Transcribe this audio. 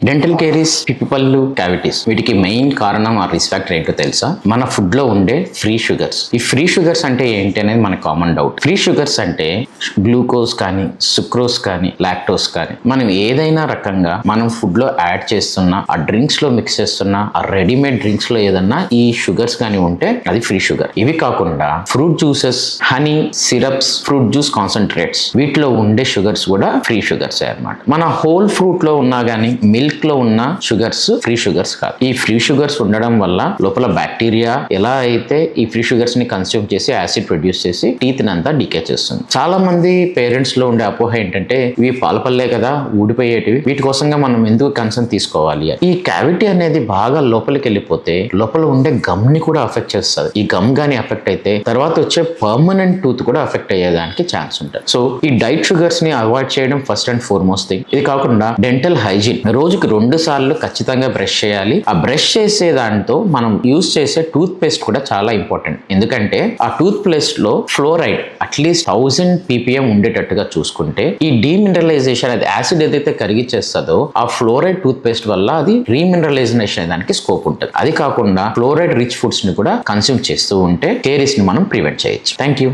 Dental caries పిప్పిపళ్ళు cavities వీటికి main కారణం ఆ రిస్క్ ఫ్యాక్టర్ ఏంటో తెలుసా? మన ఫుడ్లో ఉండే ఫ్రీ షుగర్స్ ఈ ఫ్రీ షుగర్స్ అంటే ఏంటి అనేది మన కామన్ డౌట్ ఫ్రీ షుగర్స్ అంటే గ్లూకోజ్ కానీ సుక్రోజ్ కానీ లాక్టోస్ కానీ మనం ఏదైనా రకంగా మనం ఫుడ్లో యాడ్ చేస్తున్న ఆ డ్రింక్స్లో మిక్స్ చేస్తున్న ఆ రెడీమేడ్ డ్రింక్స్లో ఏదన్నా ఈ షుగర్స్ కానీ ఉంటే అది ఫ్రీ షుగర్ ఇవి కాకుండా fruit juices honey syrups fruit juice concentrates వీటిలో ఉండే షుగర్స్ కూడా ఫ్రీ షుగర్స్ అన్నమాట. మన హోల్ ఫ్రూట్లో ఉన్నా కానీ మిల్క్ లో ఉన్న షుగర్స్ ఫ్రీ షుగర్స్ కాదు. ఈ ఫ్రీ షుగర్స్ ఉండడం వల్ల లోపల బ్యాక్టీరియా ఎలా అయితే ఈ ఫ్రీ షుగర్స్ని కన్స్యూమ్ చేసి యాసిడ్ ప్రొడ్యూస్ చేసి టీత్ అంతా డికే చేస్తుంది. చాలా మంది పేరెంట్స్లో ఉండే అపోహ ఏంటంటే ఇవి పాలపల్లే కదా ఊడిపోయేటివి. వీటి కోసంగా మనం ఎందుకు కన్సర్న్ తీసుకోవాలి? ఈ క్యావిటీ అనేది బాగా లోపలికి వెళ్ళిపోతే లోపల ఉండే గమ్ని కూడా అఫెక్ట్ చేస్తుంది. ఈ గమ్ గాని అఫెక్ట్ అయితే తర్వాత వచ్చే పర్మనెంట్ టూత్ కూడా అఫెక్ట్ అయ్యేదానికి ఛాన్స్ ఉంటుంది. సో ఈ డైట్ షుగర్స్ని అవాయిడ్ చేయడం ఫస్ట్ అండ్ ఫోర్మోస్ట్ థింగ్. ఇది కాకుండా డెంటల్ హైజీన్. రోజుకి రెండు సార్లు ఖచ్చితంగా బ్రష్ చేయాలి. ఆ బ్రష్ చేసే దాంతో మనం యూజ్ చేసే టూత్ పేస్ట్ కూడా చాలా ఇంపార్టెంట్. ఎందుకంటే ఆ tooth పేస్ట్లో fluoride at least thousand PPM ఉండేటట్టుగా చూసుకుంటే ఈ డీమినరలైజేషన్ అది యాసిడ్ ఏదైతే కరిగిచ్చేస్తుందో ఆ ఫ్లోరైడ్ టూత్ పేస్ట్ వల్ల అది రీమినరలైజేషన్ దానికి స్కోప్ ఉంటుంది. అది కాకుండా ఫ్లోరైడ్ రిచ్ ఫుడ్స్ని కూడా కన్స్యూమ్ చేస్తూ ఉంటే కేరీస్ని మనం ప్రివెంట్ చేయొచ్చు. Thank you